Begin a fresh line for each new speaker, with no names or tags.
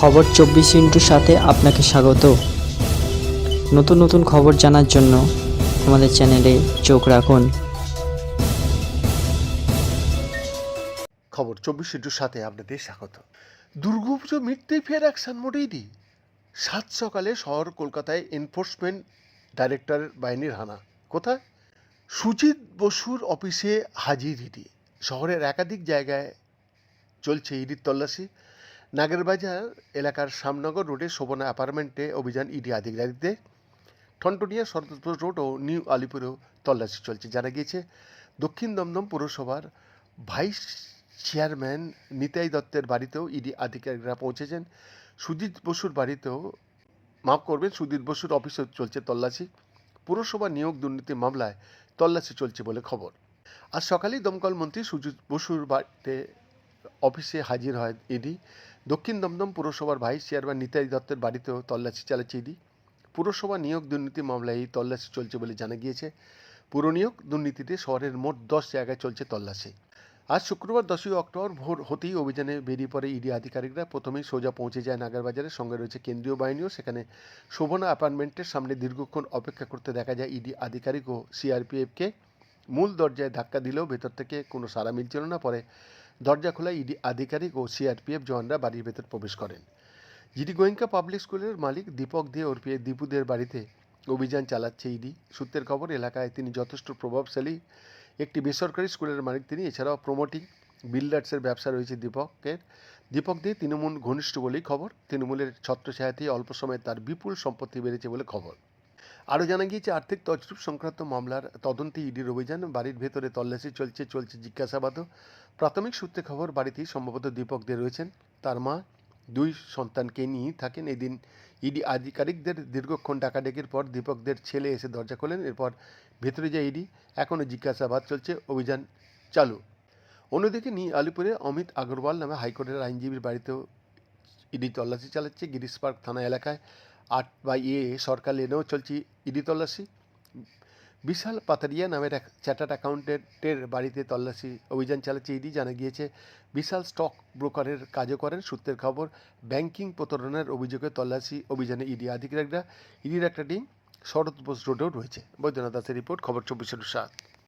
খবর চব্বিশ ইন্টুর সাথে আপনাকে স্বাগত। নতুন নতুন খবর জানার জন্য আমাদের চ্যানেলে চোখ রাখুন।
খবর চব্বিশ ইন্টুর সাথে আপনাদের স্বাগত। দুর্গাপুজো মিটতেই ফের অ্যাকশন মোটেই দিই সাত সকালে শহর কলকাতায় এনফোর্সমেন্ট ডাইরেক্টর বাহিনীর হানা কোথায়? সুজিত বসুর অফিসে হাজির ইডি। শহরের একাধিক জায়গায় চলছে ইডির তল্লাশি। নাগেরবাজার এলাকার শ্যামনগর রোডে শোভনা অ্যাপার্টমেন্টে অভিযান ইডি আধিকারিকদের। ঠনটনিয়া শরৎপুর রোড ও নিউ আলিপুরেও তল্লাশি চলছে। জানা গিয়েছে, দক্ষিণ দমদম পুরসভার ভাইস চেয়ারম্যান নিতাই দত্তের বাড়িতেও ইডি আধিকারিকরা পৌঁছেছেন। সুজিত বসুর বাড়িতেও মাফ করবেন, সুজিত বসুর অফিসেও চলছে তল্লাশি। পুরসভা নিয়োগ দুর্নীতি মামলায় তল্লাশি চলছে বলে খবর। আজ সকালেই দমকল মন্ত্রী সুজিত বসুর বাড়িতে অফিসে হাজির হয় ইডি। দক্ষিণ দমদম পুরসভার ভাইস চেয়ারম্যান নিতাই দত্তের বাড়িতেও তল্লাশি চালাচ্ছে ইডি। পুরসভা নিয়োগ দুর্নীতি মামলায় এই তল্লাশি চলছে বলে জানা গিয়েছে। পুর নিয়োগ দুর্নীতিতে শহরের মোট দশ জায়গায় চলছে তল্লাশি। আজ শুক্রবার দশই অক্টোবর ভোর হতেই অভিযানে বেরিয়ে পড়ে ইডি আধিকারিকরা। প্রথমেই সোজা পৌঁছে যায় নাগারবাজারের সঙ্গে রয়েছে কেন্দ্রীয় বাহিনীও। সেখানে শোভনা অ্যাপার্টমেন্টের সামনে দীর্ঘক্ষণ অপেক্ষা করতে দেখা যায় ইডি আধিকারিক ও সিআরপিএফকে। মূল দরজায় ধাক্কা দিলেও ভেতর থেকে কোনো সাড়া মিলছিল না। পরে দরজা খোলা ইডি আধিকারিক ও সিআরপিএফ জওয়ানরা বাড়ির ভেতর প্রবেশ করেন। জিডি গোয়েঙ্কা পাবলিক স্কুলের মালিক দীপক দে ওরফে দীপুদের বাড়িতে অভিযান চালাচ্ছে ইডি। সূত্রের খবর, এলাকায় তিনি যথেষ্ট প্রভাবশালী একটি বেসরকারি স্কুলের মালিক তিনি। এছাড়াও প্রমোটিং বিল্ডার্সের ব্যবসা রয়েছে দীপকের। দীপক দে তৃণমূল ঘনিষ্ঠ বলেই খবর। তৃণমূলের ছত্রছায়াতে অল্প সময়ে তার বিপুল সম্পত্তি বেড়েছে বলে খবর। আরও জানা গিয়েছে, আর্থিক তছরূপ সংক্রান্ত মামলার তদন্তে ইডির অভিযান, বাড়ির ভেতরে তল্লাশি চলছে চলছে জিজ্ঞাসাবাদও। প্রাথমিক সূত্রে খবর, বাড়িতেই সম্ভবত দীপক দে রয়েছেন। তার মা, দুই সন্তানকে নিয়ে থাকেন। এদিন ইডি আধিকারিকদের দীর্ঘক্ষণ ডাকাডাকির পর দীপকদের ছেলে এসে দরজা খোলেন। এরপর ভেতরে যায় ইডি। এখনও জিজ্ঞাসাবাদ চলছে, অভিযান চালু। অন্যদিকে নি আলিপুরে অমিত আগরওয়াল নামে হাইকোর্টের আইনজীবীর বাড়িতেও ইডি তল্লাশি চালাচ্ছে। গিরিশ পার্ক থানা এলাকায় আট বা এ সরকার লেনেও চলছে ইডি তল্লাশি। বিশাল পাতারিয়া নামের এক চ্যাটার্ড অ্যাকাউন্টেন্টের বাড়িতে তল্লাশি অভিযান চালাচ্ছে ইডি, জানা গিয়েছে বিশাল স্টক ব্রোকারের কাজও করেন। সূত্রের খবর, ব্যাংকিং প্রতারণার অভিযোগে তল্লাশি অভিযানে ইডি আধিকারিকরা, ইডির একটা টিম শরৎ বোস রোডেও রয়েছে। বৈদ্যনাথ দাসের রিপোর্ট, খবর চব্বিশের সাত